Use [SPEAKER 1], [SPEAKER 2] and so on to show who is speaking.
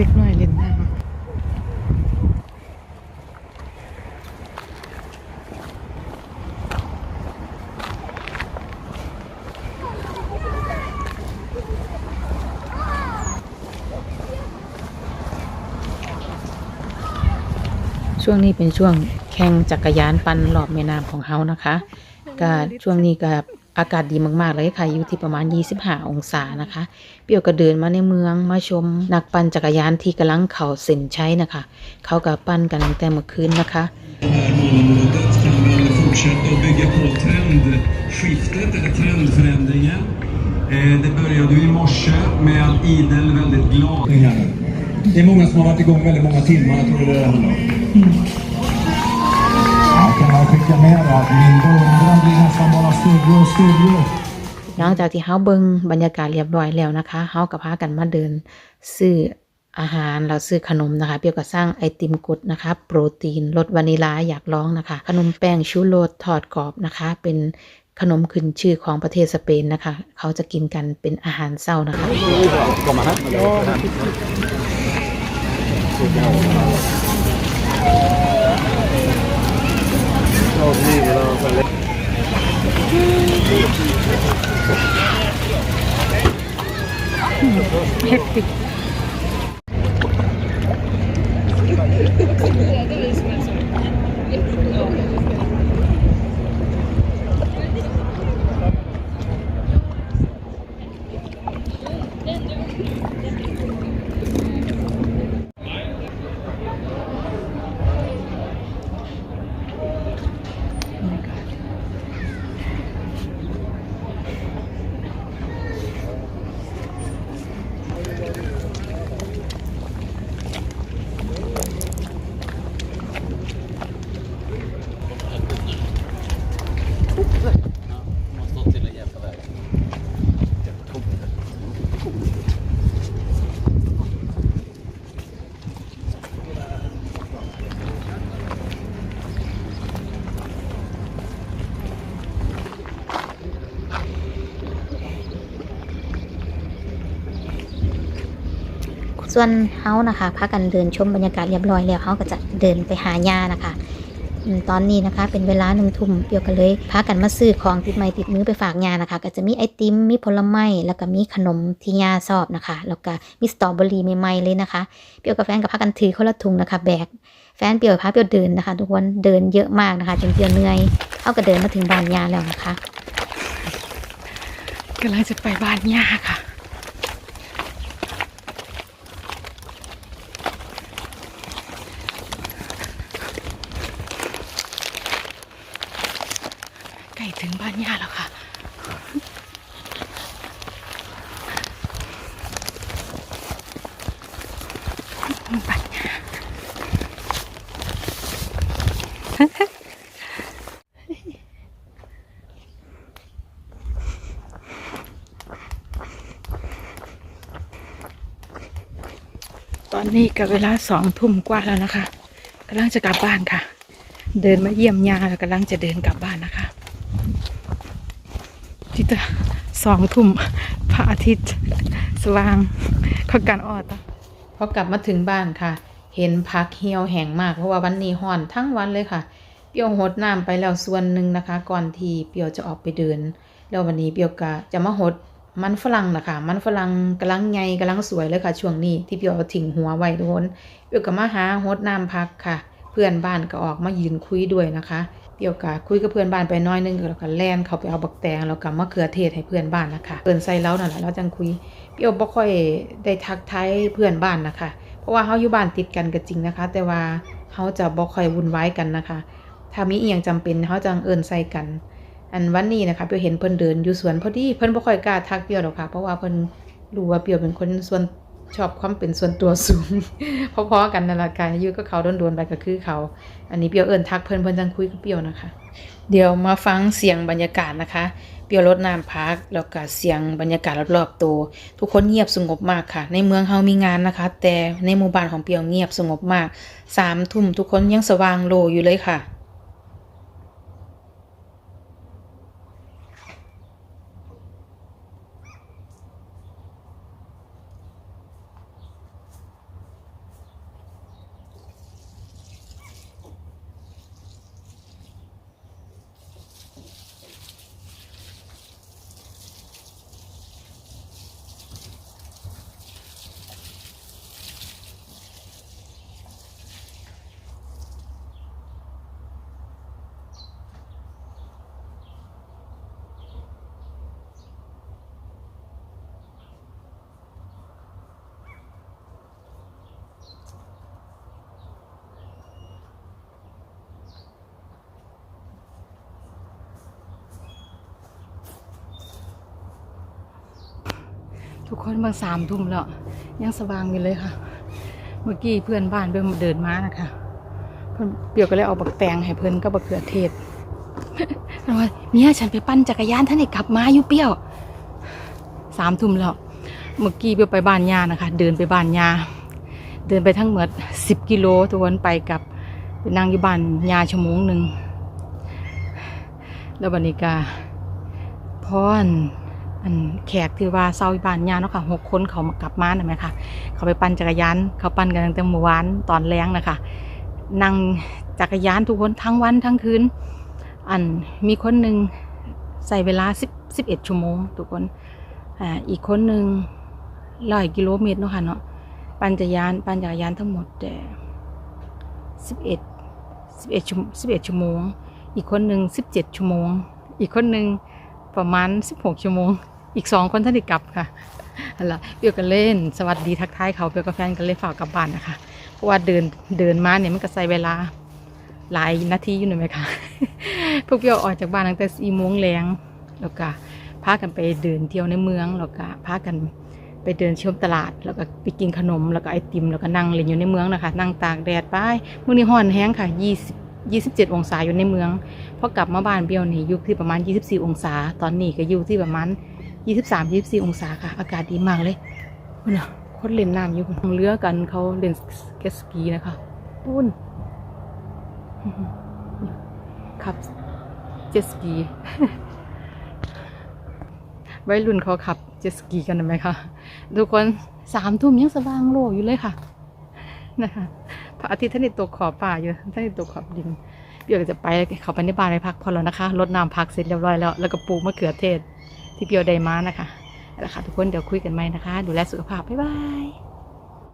[SPEAKER 1] เล็กน้อยเล่นน้ำช่วงนี้เป็นช่วงแข่งจักรยานปั่นรอบแม่น้ำของเฮานะคะก็ช่วงนี้ก็ อากาศดีมาก ๆ เลยค่ะ อยู่ที่ประมาณ 25 องศานะคะ เปียวก็เดินมาในเมืองมาชม นักปั่นจักรยานที่กำลังเข่าเส้นชัยนะคะ เขาก็ปั่นกันตั้งแต่เมื่อคืนนะคะ
[SPEAKER 2] Det här målområdet kan väl fortsätta att bygga på trendskiftet eller trendförändringen. Eh, Det började ju i morse med idel väldigt glad.
[SPEAKER 3] Det är många som har varit igång väldigt många timmar, jag tror det är det handlar om. Jag kan bara skicka med att min beundran blir nästan bara större och större.
[SPEAKER 1] หลังจากที่เฮาเบิงบรรยากาศเรียบร้อยแล้วนะคะเฮาก็พากันมาเดินซื้ออาหารแล้วซื้อขนมนะคะเปียวก็สร้างไอติมกดนะคะโปรตีนรสวานิลาอยากลองนะคะ ขนมแป้งชูโรสทอดกรอบนะคะ เป็นขนมขึ้นชื่อของประเทศสเปนนะคะ เขาจะกินกันเป็นอาหารเช้านะคะ Hectic.
[SPEAKER 4] ส่วนเฮานะคะพากันเดินชมบรรยากาศเรียบร้อยแล้วเฮาก็จะเดินไปหาญานะคะตอนนี้นะคะ เป็นเวลาหนึ่งทุ่มเปียวกันเลยพากันมาซื้อของติดไม้ติดมือไปฝากญานะคะ ก็จะมีไอติมมีผลไม้แล้วก็มีขนมที่ญาชอบนะคะ แล้วก็มีสตรอเบอรี่ใหม่ๆเลยนะคะ เปียวกับแฟนก็พากันถือคนละถุงนะคะ แบกแฟนเปียวพาเปียวเดินนะคะ ทุกคนเดินเยอะมากนะคะจนเปียวเหนื่อยเฮาก็เดินมาถึงบ้านญาแล้วนะคะ
[SPEAKER 1] กำลังจะไปบ้านยาค่ะ ถึงบ้านย่าแล้วค่ะ บ้านย่าตอนนี้ก็เวลาสองทุ่มกว่าแล้วนะคะกำลังจะกลับบ้านค่ะ เดินมาเยี่ยมยาแล้วกำลังจะเดินกลับบ้านนะ ที่จะสองทุ่มพระอาทิตย์สว่างเขาการออดพอกลับมาถึงบ้านค่ะ เห็นพักเหี่ยวแห้งมากเพราะว่าวันนี้ห้อนทั้งวันเลยค่ะ เปียวหดน้ำไปแล้วส่วนหนึ่งนะคะ ก่อนที่เปียวจะออกไปเดิน แล้ววันนี้เปียวกะจะมาหดมันฝรั่งนะคะ มันฝรั่งกำลังใหญ่กำลังสวยเลยค่ะ ช่วงนี้ที่เปียวเอาทิ้งหัวไว้ทุกคนเปียวก็มาหาหดน้ำพักค่ะ เพื่อนบ้านก็ออกมายืนคุยด้วยนะคะ เปียวกะคุยกับเพื่อนบ้านไปน้อยนึงแล้วก็แล่นเขาไปเอาบักแตงแล้วก็มะเขือเทศให้เพื่อนบ้านนะคะเปินใส่แล้วนั่นแหละเราจังคุยเปียวบ่ค่อยได้ทักทายเพื่อนบ้านนะคะ เพราะว่าเฮาอยู่บ้านติดกันก็จริงนะคะ แต่ว่าเฮาจะบ่ค่อยวุ่นวายกันนะคะ ถ้ามีอีหยังจำเป็นเฮาจังเอินใส่กัน อันวันนี้นะคะเปียวเห็นเพิ่อนเดินอยู่สวนพอดีเพิ่อนบ่ค่อยกล้าทักเปียวหรอกค่ะ เพราะว่าเพิ่อนรู้ว่าเปียวเป็นคนส่วน ชอบความเป็นส่วนตัวสูง พอๆกันนั่นแหละค่ะอยู่กับเขาโดนๆไปก็คือเขา อันนี้เปียวเอิ้นทักเพิ่นเพิ่นจังคุยกับเปียวนะคะ เดี๋ยวมาฟังเสียงบรรยากาศนะคะ เปียวรถน้ำพักแล้วก็เสียงบรรยากาศรอบๆตัวทุกคนเงียบสงบมากค่ะ ในเมืองเฮามีงานนะคะ แต่ในหมู่บ้านของเปียวเงียบสงบมากสามทุ่มทุกคนยังสว่างโลอยู่เลยค่ะ
[SPEAKER 4] ทุกคนบางสามทุ่มแล้ว ยังสว่างอยู่เลยค่ะ เมื่อกี้เพื่อนบ้านเพิ่งเดินมานะคะเพิ่อนเปียวก็เลยเอาบักแตงให้เพิ่อนก็บักเขือเทศเพิ่นว่าเมียฉันไปปั่นจักรยานท่านได้กลับมาอยู่เปียวสามทุ่มแล้ว เมื่อกี้เปียวไปบ้านยานะคะ เดินไปบ้านยาเดินไปทั้งหมดสิบกิโลทุกคนไปกับไปนั่งอยู่บ้านยาชั่วโมงหนึ่งแล้วบันนี้กาพอน อันแขกที่ว่าเศร้าบ้านยาเนาะค่ะหกคนเขามากลับมาน่ะไหมคะเขาไปปั่นจักรยานเขาปั่นกันตั้งแต่เมื่อวานตอนแรงนะคะนั่งจักรยานทุกคนทั้งวันทั้งคืนอันมีคนหนึ่งใส่เวลาสิบสิบเอ็ดชั่วโมงทุกคนอ่าอีกคนหนึ่งร้อยกิโลเมตรเนาะค่ะเนาะปั่นจักรยานปั่นจักรยานทั้งหมดแต่สิบเอ็ดสิบเอ็ดชั่วสิบเอ็ดชั่วโมง อีกคนหนึ่งสิบเจ็ดชั่วโมง อีกคนหนึ่งประมาณสิบหกชั่วโมง อีกสองคนท่านได้กลับค่ะอะล่ะเปียวกันเล่น สวัสดีทักทายเขาเปียวกับแฟนกันเลยฝากกลับบ้านนะคะ เพราะว่าเดินเดินมาเนี่ยมันก็ใช้เวลาหลายนาทีอยู่หน่อยไหมคะพวกเปียวออกจากบ้านตั้งแต่สี่โมงแรงแล้วก็พากันไปเดินเที่ยวในเมืองแล้วก็พากันไปเดินชมตลาดแล้วก็ไปกินขนมแล้วก็ไอติมแล้วก็นั่งเล่นอยู่ในเมืองนะคะ นั่งตากแดดไปเมื้อนี้ร้อนแห้งค่ะ20 27 องศาอยู่ในเมืองพอกลับมาบ้านเบียวนี่อยู่ที่ประมาณ 24 องศา ตอนนี้ก็อยู่ที่ประมาณ 23 24องศาค่ะ อากาศดีมากเลยพุ่นน่ะคนเล่นน้ำอยู่พุ่นเรือกันเขาเล่นเกสกีนะคะปุ้นขับเจสกีวัยรุ่นเขาขับเจสกีกันไหมคะทุกคนสามทุ่มยังสว่างโลกอยู่เลยค่ะนะคะพระอาทิตย์ท่านได้ตกขอบป่าอยู่ท่านได้ตกขอบดินเดี๋ยวจะไปเขาไปในบ้านไปพักผ่อแล้วนะคะรดน้ำพักเสร็จเรียบร้อยแล้ว แล้วก็ปลูกมะเขือเทศ ที่เปียวไดมานะคะเอาละค่ะทุกคนเดี๋ยวคุยกันใหม่นะคะ ดูแลสุขภาพบ๊ายบาย